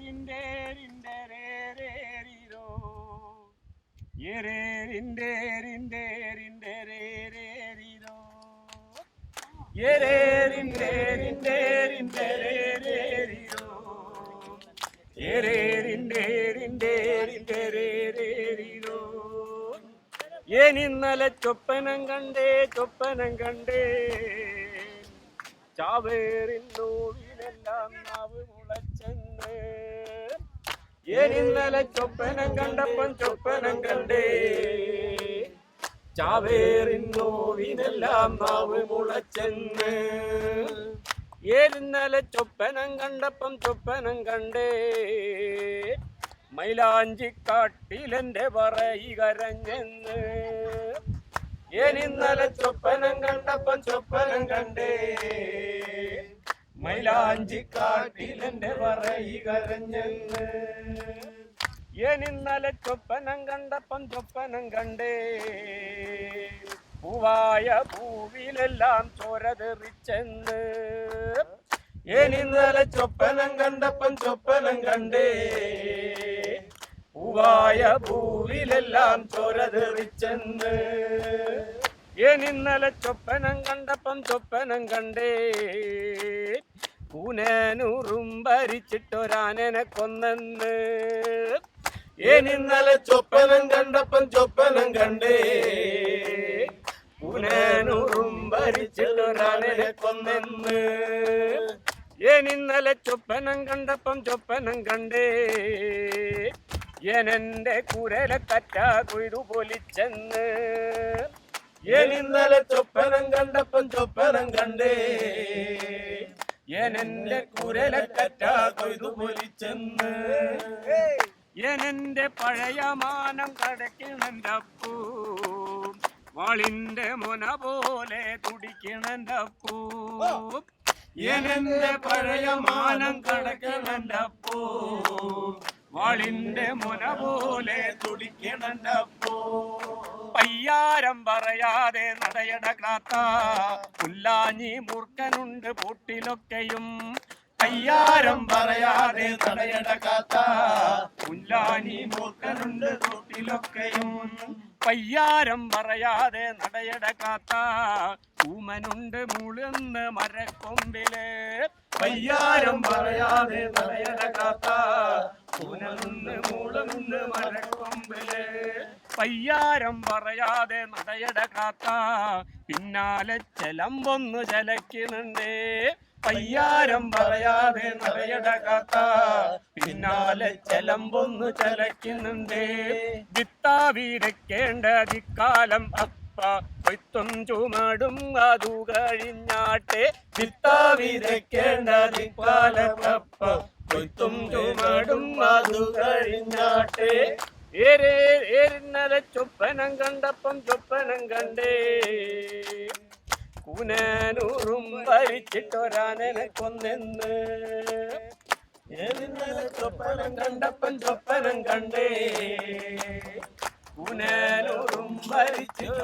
റിന്തേ റിന്തേ റിന്തേ രേ രേ റിരോ. ഏരേ റിന്തേ റിന്തേ റിന്തേ രേ രേ റിരോ. ഏരേ റിന്തേ റിന്തേ റിന്തേ രേ രേ റിരോ. ഏരേ റിന്തേ റിന്തേ റിന്തേ രേ രേ റിരോ. ഏനിന്നലെ ചൊപ്പനം കണ്ടേ ചൊപ്പനം കണ്ടേ ചാവേറിൻ നോവിലെല്ലാം നാവ് മുളച്ചെന്ന് ഏനിന്നലെ ചൊപ്പനം കണ്ടപ്പം ചൊപ്പനം കണ്ടേ. ചാവേറിൻ നോവിനെല്ലാം നാവ് മുളച്ചെന്ന്. ഏനിന്നലെ ചൊപ്പനം കണ്ടപ്പം ചൊപ്പനം കണ്ടേ. മൈലാഞ്ചി കാട്ടിലെന്റെ പറയി കരഞ്ഞെന്ന്. ഏനിന്നലെ ചൊപ്പനം കണ്ടപ്പം ചൊപ്പനം കണ്ടേ. മൈലാഞ്ചി കാട്ടിലെന്റെ എനിന്നലെ ചൊപ്പനം കണ്ടപ്പം ചൊപ്പനം കണ്ടേ. പൂവായ പൂവിലെല്ലാം ചോരതെറിച്ചെന്ന്. എനിന്നലെ ചൊപ്പനം കണ്ടപ്പം ചൊപ്പനം കണ്ടേ. പൂവായ പൂവിലെല്ലാം ചോര തെറിച്ചെന്ന് ഏനിന്നലെ ചൊപ്പനം കണ്ടപ്പം ചൊപ്പനം കണ്ടേ. കൂനൂറും ഭരിച്ചിട്ടൊരാനനെ കൊന്നെന്ന്. ഏനിന്നലെ ചൊപ്പനം കണ്ടപ്പം ചൊപ്പനം കണ്ടേ. കൂനൂറും ഭരിച്ചിട്ടൊരാനനെ കൊന്നെന്ന്. ഏനിന്നലെ ചൊപ്പനം കണ്ടപ്പം ചൊപ്പനം കണ്ടേ. എന്നെ കുരലെ തറ്റാ കൊയ്തു പൊലിച്ചെന്ന്. ഏനിന്നലെ ചൊപ്പനം കണ്ടപ്പം ചൊപ്പനം കണ്ടേ? ഏനെന്റെ കുരലെ കറ്റാ കൊയ്തു പൊലിച്ചെന്ന്? ഏനെന്റെ പഴയ മാനം കടക്കണെന്റെ അപ്പൂ വാളിന്റെ മുന പോലെ തുടിക്കണെന്റെ അപ്പൂ ഏനെന്റെ പഴയ മാനം കടക്കണെന്റെ വാളിന്റെ മുന പോലെ തുടിക്കണെന്റെ അപ്പൂ പയ്യാരം പറയാതെ നടയടകാത്ത പുല്ലാഞ്ഞി മൂർഖനുണ്ട് പൂട്ടിലൊക്കെയും. പയ്യാരം പറയാതെ നടയടകാത്ത പുല്ലാഞ്ഞി മൂർഖനുണ്ട് പൂട്ടിലൊക്കെയും. പയ്യാരം പറയാതെ നടയടകാത്ത ഊമനുണ്ട് മുളുന്ന് മരക്കൊമ്പിൽ. പയ്യാരം പറയാതെ നടയടകാത്ത ഊമനുണ്ട് മുളുന്ന് മരക്കൊമ്പിൽ. പയ്യാരം പറയാതെ നടയട കാത്ത പിന്നാലെ ചെലമ്പൊന്ന് ചലക്കുന്നുണ്ട് പയ്യാരം പറയാതെ നടയട കാത്ത പിന്നാലെ ചെലമ്പൊന്ന് ചലക്കുന്നുണ്ട് വിത്താവിരക്കേണ്ട അധിക്കാലം അപ്പ. കൊയ്ത്തും ചുമടും അതു കഴിഞ്ഞാട്ടെ. വിത്താവിരക്കേണ്ട അധിക്കാലം അപ്പ. കൊയ്ത്തും ചുമടും അതു കഴിഞ്ഞാട്ടെ. ഏരിന്നലെ ചൊപ്പനം കണ്ടപ്പം ചൊപ്പനം കണ്ടേ. കൂനൂറും ഭരിച്ചിട്ടൊരാനനെ കൊന്നെന്ന്. ഏരിന്നലെ ചൊപ്പനം കണ്ടപ്പം ചൊപ്പനം കണ്ടേ. കൂനൂറും കൊന്നെന്ന്